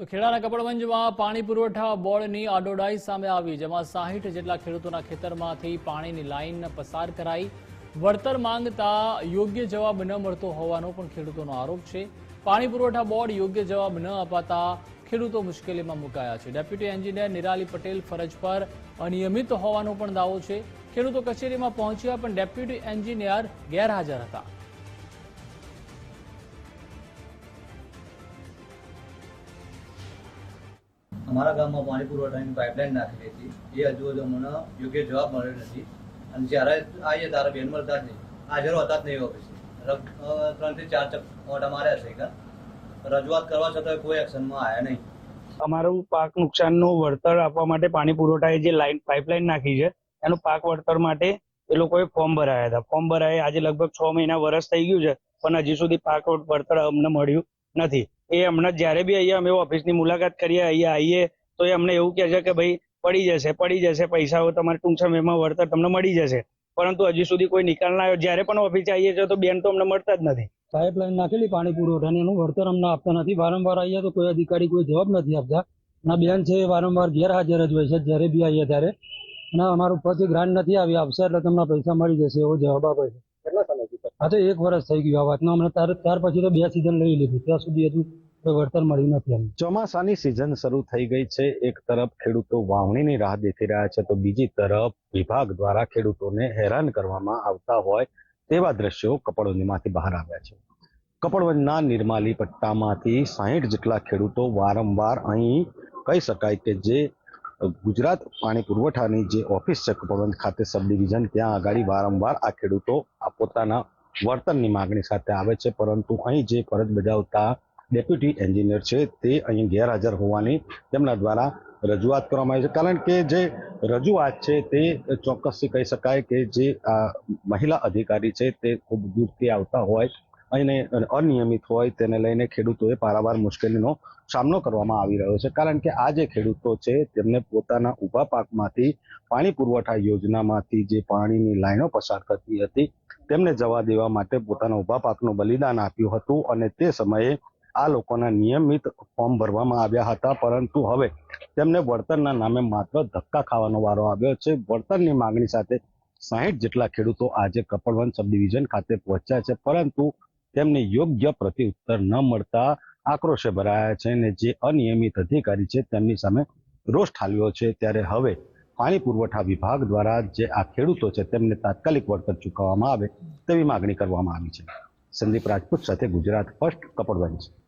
તો ખેડાના કપડવંજમાં પાણી પુરવઠા બોર્ડની આડોડાઈ સામે આવી, જેમાં સાહીઠ જેટલા ખેડૂતોના ખેતરમાંથી પાણીની લાઇન પસાર કરાઈ. વળતર માંગતા યોગ્ય જવાબ ન મળતો હોવાનો પણ ખેડૂતોનો આરોપ છે. પાણી પુરવઠા બોર્ડ યોગ્ય જવાબ ન અપાતા ખેડૂતો મુશ્કેલીમાં મુકાયા છે. ડેપ્યુટી એન્જિનિયર નિરાલી પટેલ ફરજ પર અનિયમિત હોવાનો પણ દાવો છે. ખેડૂતો કચેરીમાં પહોંચ્યા, પણ ડેપ્યુટી એન્જિનિયર ગેરહાજર હતા. અમારા ગામમાં પાણી પુરવઠાની પાઇપલાઇન નાખેલી હતી એ હજુ હજુ મને યોગ્ય જવાબ મળ્યો નથી. અને જ્યારે આવીએ ત્યારે બેન મળતા જ નહીં. હાજર હતા જ નહીં ઓફિસે. ત્રણથી ચાર ઓટા માર્યા છે કા રજૂઆત કરવા છતાં કોઈ એક્શનમાં આવ્યા નહીં. અમારું પાક નુકસાનનું વળતર આપવા માટે પાણી પુરવઠાએ જે લાઇન પાઇપલાઇન નાખી છે, એનું પાક વળતર માટે એ લોકોએ ફોર્મ ભરાયા હતા. ફોર્મ ભરાયા, આજે લગભગ છ મહિના વરસ થઈ ગયું છે, પણ હજી સુધી પાક વળતર અમને મળ્યું નથી. એ હમણાં જ્યારે બી અહીંયા અમે ઓફિસની મુલાકાત કરીએ અહીંયા આવીએ તો એ અમને એવું કહે છે કે ભાઈ પડી જશે પડી જશે પૈસાઓ તમારે ટૂંક સમયમાં વળતર તમને મળી જશે. પરંતુ હજી સુધી કોઈ નિકાલ ના આવ્યો. જ્યારે પણ ઓફિસે આવીએ છીએ તો બેન તો અમને મળતા જ નથી. પાઇપલાઇન નાખેલી પાણી પુરવઠાની એનું વળતર અમને આપતા નથી. વારંવાર આવીએ તો કોઈ અધિકારી કોઈ જવાબ નથી આપતા. ના બેન છે એ વારંવાર ગેરહાજર જ હોય છે જ્યારે બી આવીએ ત્યારે. ના અમારું ઉપરથી ગ્રાન્ટ નથી આવી આપશે એટલે તમને પૈસા મળી જશે એવો જવાબ આપે છે. કેટલા સમયથી? આ તો એક વર્ષ થઈ ગયું આ વાતનો. અમને ત્યાર ત્યાર પછી તો બે સિઝન લઈ લીધી. ત્યાં સુધી હજુ વળતર મળ્યું નથી અમને ચોમાસાની સિઝન શરૂ થઈ ગઈ છે. એક તરફ ખેડૂતો વાવણીની રાહ દેખી રહ્યા છે, તો બીજી તરફ વિભાગ દ્વારા ખેડૂતોને હેરાન કરવામાં આવતા હોય તેવા દ્રશ્યો કપડવંજમાંથી બહાર આવ્યા છે. કપડવંજના નિર્માલી પટ્ટામાંથી સાહીઠ જેટલા ખેડૂતો વારંવાર અહીં કહી શકાય કે જે ગુજરાત પાણી પુરવઠાની જે ઓફિસ છે કપડવંજ ખાતે સબ ડિવિઝન, ત્યાં આગળ વારંવાર આ ખેડૂતો આ પોતાના વર્તનની માગણી સાથે આવે છે, પરંતુ અહીં જે ફરજ બજાવતા ડેપ્યુટી એન્જિનિયર છે તે અહીં ગેરહાજર હોવાની તેમના દ્વારા રજૂઆત કરવામાં આવી છે. કારણ કે જે રજૂઆત છે તે ચોક્કસથી કહી શકાય કે જે આ મહિલા અધિકારી છે તે ખૂબ દૂરથી આવતા હોય અને અનિયમિત હોય તેને લઈને ખેડૂતોએ પારાવાર મુશ્કેલીનો સામનો કરવામાં આવી રહ્યો છે. કારણ કે આ જે ખેડૂતો છે તેમને પોતાના ઊભા પાકમાંથી પાણી પુરવઠા યોજનામાંથી જે પાણીની લાઈનો પસાર કરતી હતી તેમને જવા દેવા માટે પોતાના ઊભા પાકનું બલિદાન આપ્યું હતું અને તે સમયે આ લોકોના નિયમિત ફોર્મ ભરવામાં આવ્યા હતા, પરંતુ હવે તેમને વળતરના નામે માત્ર ધક્કા ખાવાનો વારો આવ્યો છે. વળતરની માંગણી સાથે સાહીઠ જેટલા ખેડૂતો આજે કપડવન સબ ડિવિઝન ખાતે પહોંચ્યા છે, પરંતુ તેમને યોગ્ય પ્રત્યુત્તર ન મળતા આક્રોશે ભરાયા છે અને જે અનિયમિત અધિકારી છે તેમની સામે રોષ ઠાલવ્યો છે. ત્યારે હવે પાણી પુરવઠા વિભાગ દ્વારા જે આ ખેડૂતો છે તેમને તાત્કાલિક વળતર ચૂકવવામાં આવે તેવી માગણી કરવામાં આવી છે. સંદીપ રાજપૂત સાથે ગુજરાત ફર્સ્ટ કપડવંજ.